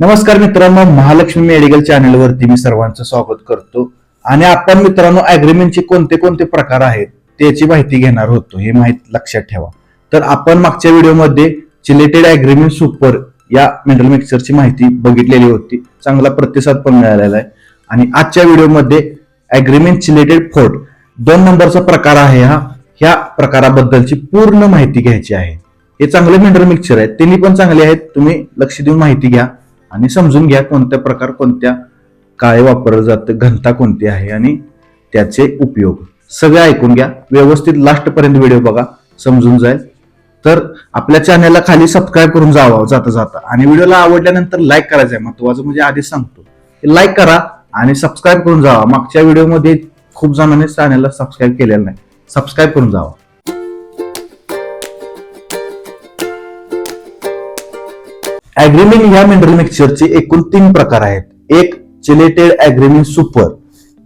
नमस्कार मित्रांनो Mahalakshmi medical channel वरती मी सर्वांचं स्वागत करतो. आणि आपण मित्रांनो अग्रीमेंटचे कोणते कोणते प्रकार आहेत त्याची माहिती घेणार होतो. हे माहिती लक्षात ठेवा. तर आपण मागच्या व्हिडिओमध्ये चिलेटेड अग्रीमेंट सुपर या मिनरल मिक्सरची माहिती बघितलेली होती. चांगला प्रतिसाद पण मिळालेला आहे. आणि आजच्या व्हिडिओमध्ये अग्रीमेंट चिलेटेड फोर्ट दोन नंबरचा प्रकार आहे हा. ह्या प्रकाराबद्दलची पूर्ण माहिती घ्यायची आहे. हे चांगले मिनरल मिक्सर आहेत त्यांनी पण चांगले आहेत. तुम्ही लक्ष देऊन माहिती घ्या. आणि समजून घ्या कोणत्या प्रकार कोणत्या काय वापरलं जातं घनता कोणती आहे आणि त्याचे उपयोग. सगळे ऐकून घ्या. व्यवस्थित लास्ट पर्यंत व्हिडिओ बघा. समजून जाईल. तर आपल्या चॅनलला खाली सबस्क्राईब करून जावा जाता जाता. आणि व्हिडिओला आवडल्यानंतर लाईक करायचं आहे महत्वाचं. म्हणजे आधीच सांगतो. लाईक करा आणि सबस्क्राईब करून जावा. मागच्या व्हिडिओमध्ये खूप जणांनी चॅनलला सबस्क्राईब केलेलं नाही. सबस्क्राईब करून जावा. अॅग्रीमिन ह्या मिनरल मिक्सचरचे एकूण तीन प्रकार आहेत. एक चिलेटेड अॅग्रीमिन सुपर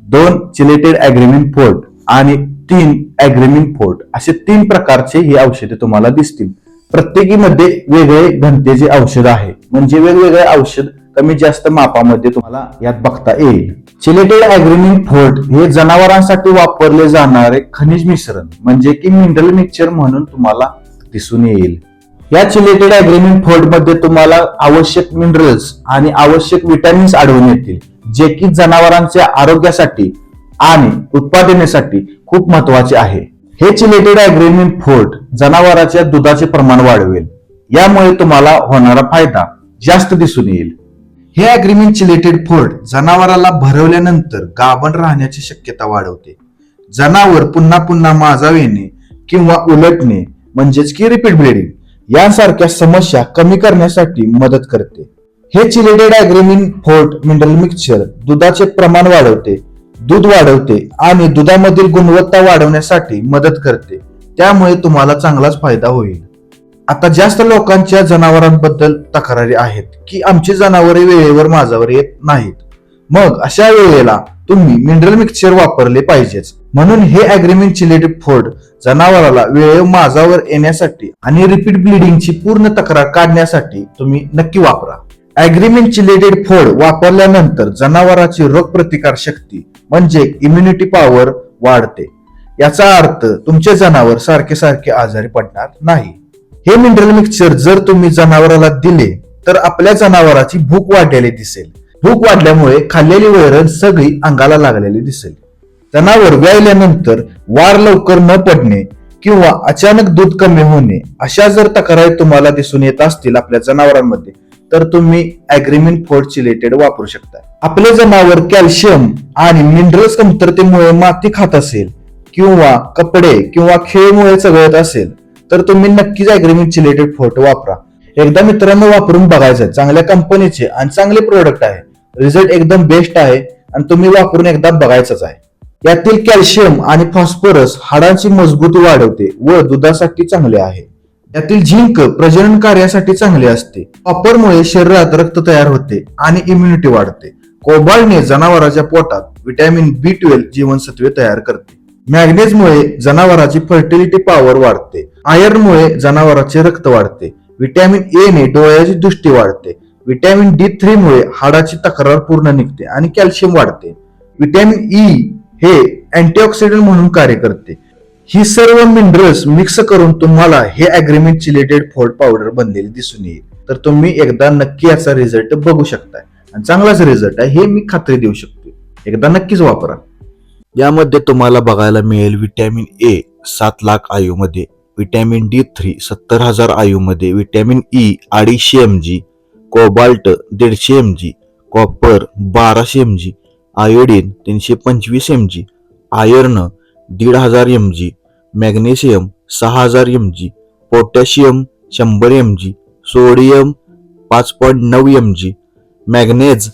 दोन चिलेटेड अॅग्रीमिन फोर्ट आणि तीन ऍग्रीमिंग फोर्ट असे तीन प्रकारचे ही औषधे तुम्हाला दिसतील. प्रत्येकीमध्ये वेगळे घनतेचे औषध आहे. म्हणजे वेगवेगळे औषध कमी जास्त मापामध्ये तुम्हाला यात बघता येईल. चिलेटेड ऍग्रीमिंग फोर्ट हे जनावरांसाठी वापरले जाणारे खनिज मिश्रण. म्हणजे की मिनरल मिक्सचर म्हणून तुम्हाला दिसून येईल. या चिलेटेड अग्रीमेंट फोर्टमध्ये तुम्हाला आवश्यक मिनरल्स आणि आवश्यक विटॅमिन्स आढळून येतील जे की जनावरांच्या आरोग्यासाठी आणि उत्पादनेसाठी खूप महत्त्वाचे आहे. हे चिलेटेड अग्रीमेंट फोर्ट जनावरांच्या दुधाचे प्रमाण वाढवेल. यामुळे तुम्हाला होणारा फायदा जास्त दिसून येईल. हे अग्रीमेंट चिलेटेड फोर्ट जनावराला भरवल्यानंतर गाभण राहण्याची शक्यता वाढवते. जनावर पुन्हा पुन्हा माजावेने येणे किंवा उलटणे म्हणजेच की रिपीट ब्लिडिंग यांसारख्या समस्या कमी करण्यासाठी मदत करते. हे chelated Agrimin forte mineral mixture दुधाचे प्रमाण वाढवते दूध वाढवते आणि दुधामधील गुणवत्ता वाढवण्यासाठी मदत करते. त्यामुळे तुम्हाला चांगलाच फायदा होईल. आता जास्त लोकांच्या जनावरांबद्दल तक्रारी आहेत की आमची जनावरे वेळेवर माझ्यावर येत नाहीत. मग अशा वेळेला तुम्ही मिनरल मिक्सचर वापरले पाहिजेच. म्हणून हे अग्रीमेंट चिलेटेड फोर्ड जनावराला वेळेव माजावर येण्यासाठी आणि रिपीट ब्लिडिंगची पूर्ण तक्रार काढण्यासाठी तुम्ही नक्की वापरा. अग्रीमेंट चिलेटेड फोड वापरल्यानंतर जनावराची रोगप्रतिकार शक्ती म्हणजे इम्युनिटी पॉवर वाढते. याचा अर्थ तुमचे जनावर सारखे सारखे आजारी पडणार नाही. हे मिनरल मिक्सचर जर तुम्ही जनावराला दिले तर आपल्या जनावराची भूक वाढलेली दिसेल. भूक वाढल्यामुळे खाल्लेली वैरण सगळी अंगाला लागलेली दिसेल. जनावर व्यायल्यानंतर वार लवकर न पडणे किंवा अचानक दूध कमी होणे अशा जर तक्रारी तुम्हाला दिसून येत असतील आपल्या जनावरांमध्ये तर तुम्ही अॅग्रीमिन फोर्ट चिलेटेड वापरू शकता. आपले जनावर कॅल्शियम आणि मिनरल्स कमतरतेमुळे माती खात असेल किंवा कपडे किंवा खेळमुळे चघळत असेल तर तुम्ही नक्कीच अॅग्रीमिन चिलेटेड फोर्ट वापरा. एकदा मित्रांनो वापरून बघायचं चांगल्या कंपनीचे आणि चांगले प्रोडक्ट आहे. रिझल्ट एकदम बेस्ट आहे आणि तुम्ही वापरून एकदा बघायचंच आहे. यातील कॅल्शियम आणि फॉस्फरस हाडांची मजबूती वाढवते व दुधासाठी चांगले आहे. यातील झिंक प्रजनन कार्यासाठी चांगले असते. कॉपरमुळे शरीरात रक्त तयार होते आणि इम्युनिटी वाढते. कोबाल्टने जनावराच्या पोटात व्हिटॅमिन बी ट्वेल्व जीवनसत्वे तयार करते. मॅग्नेजमुळे जनावराची फर्टिलिटी पॉवर वाढते. आयर्नमुळे जनावराचे रक्त वाढते. व्हिटॅमिन ए ने डोळ्याची दृष्टी वाढते. व्हिटॅमिन डी थ्री मुळे हाडाची तक्रार पूर्ण निघते आणि कॅल्शियम वाढते. व्हिटॅमिन ई e हे अँटीऑक्सिडंट म्हणून कार्य करते. ही सर्व मिनरल्स मिक्स करून तुम्हाला हे अग्रीमेंट चिलेटेड फोड पावडर बनलेली दिसून येईल. तर तुम्ही एकदा नक्की याचा रिझल्ट बघू शकताय. आणि चांगलाच रिझल्ट आहे हे मी खात्री देऊ शकतो एकदा नक्कीच वापरा. यामध्ये तुम्हाला बघायला मिळेल व्हिटॅमिन ए सात लाख आयूमध्ये व्हिटॅमिन डी थ्री सत्तर हजार आयूमध्ये व्हिटॅमिन ई e अडीचशे एम जी कोबाल्ट दीडशे एम जी कॉपर बाराशे एम जी आयोडीन तीनशे पंचवीस एम जी आयर्न दीड हजार एम जी मॅग्नेशियम सहा हजार एम जी पोटॅशियम शंभर एम जी सोडियम पाच पॉईंट नऊ एम जी मॅग्नेज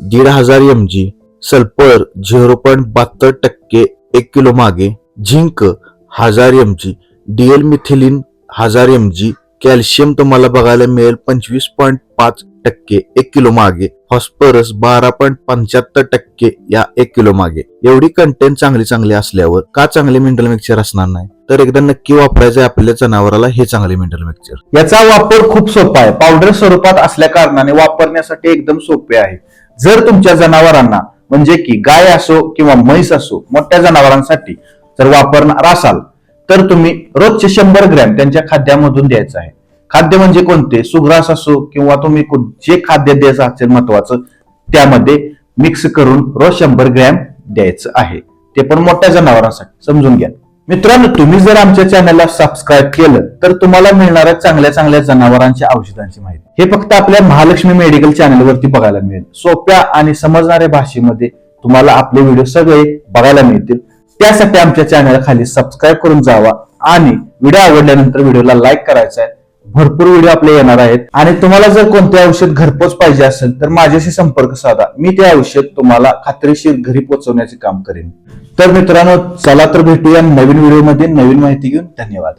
दीड हजार M G sulphur zero point बहात्तर टक्के एक किलो मागे झिंक हजार एम जी डीएल मिथिलिन हजार एम जी कॅल्शियम तुम्हाला बघायला मिळेल पंचवीस पॉईंट पाच टक्के एक किलो मागे. फॉस्फरस बारा पॉईंट पंच्याहत्तर टक्के या एक किलो मागे. एवढी कंटेंट चांगली चांगली असल्यावर का चांगले मिनरल मिक्सचर असणार नाही? तर एकदा नक्की वापरायचं आहे आपल्या जनावराला हे चांगले मिनरल मिक्सचर याचा वापर खूप सोपा आहे. पावडर स्वरूपात असल्या कारणाने वापरण्यासाठी एकदम सोपे आहे. जर तुमच्या जनावरांना म्हणजे की गाय असो किंवा म्हैस असो मोठ्या जनावरांसाठी जर वापरणार असाल तर तुम्ही रोजचे शंभर ग्रॅम त्यांच्या खाद्यामधून द्यायचं आहे. खाद्य म्हणजे कोणते? सुग्रास असो किंवा तुम्ही जे खाद्य द्यायचं असेल महत्वाचं त्यामध्ये मिक्स करून रोज शंभर ग्रॅम द्यायचं आहे. ते पण मोठ्या जनावरांसाठी. समजून घ्या. मित्रांनो तुम्ही जर आमच्या चॅनलला सबस्क्राईब केलं तर तुम्हाला मिळणाऱ्या चांगल्या चांगल्या जनावरांच्या औषधांची माहिती. हे फक्त आपल्या महालक्ष्मी मेडिकल चॅनलवरती बघायला मिळेल. सोप्या आणि समजणाऱ्या भाषेमध्ये तुम्हाला आपले व्हिडिओ सगळे बघायला मिळतील. त्यासाठी आमच्या चॅनल खाली सबस्क्राईब करून जावा. आणि व्हिडिओ आवडल्यानंतर व्हिडिओला लाईक करायचा आहे भरपूर व्हिडिओ आपले येणार आहेत. आणि तुम्हाला जर कोणते औषध घरपोच पाहिजे असेल तर माझ्याशी संपर्क साधा. मी ते औषध तुम्हाला खात्रीशीर घरी पोहोचवण्याचे काम करेन. तर मित्रांनो चला तर भेटूया नवीन व्हिडिओमध्ये नवीन माहिती घेऊन. धन्यवाद.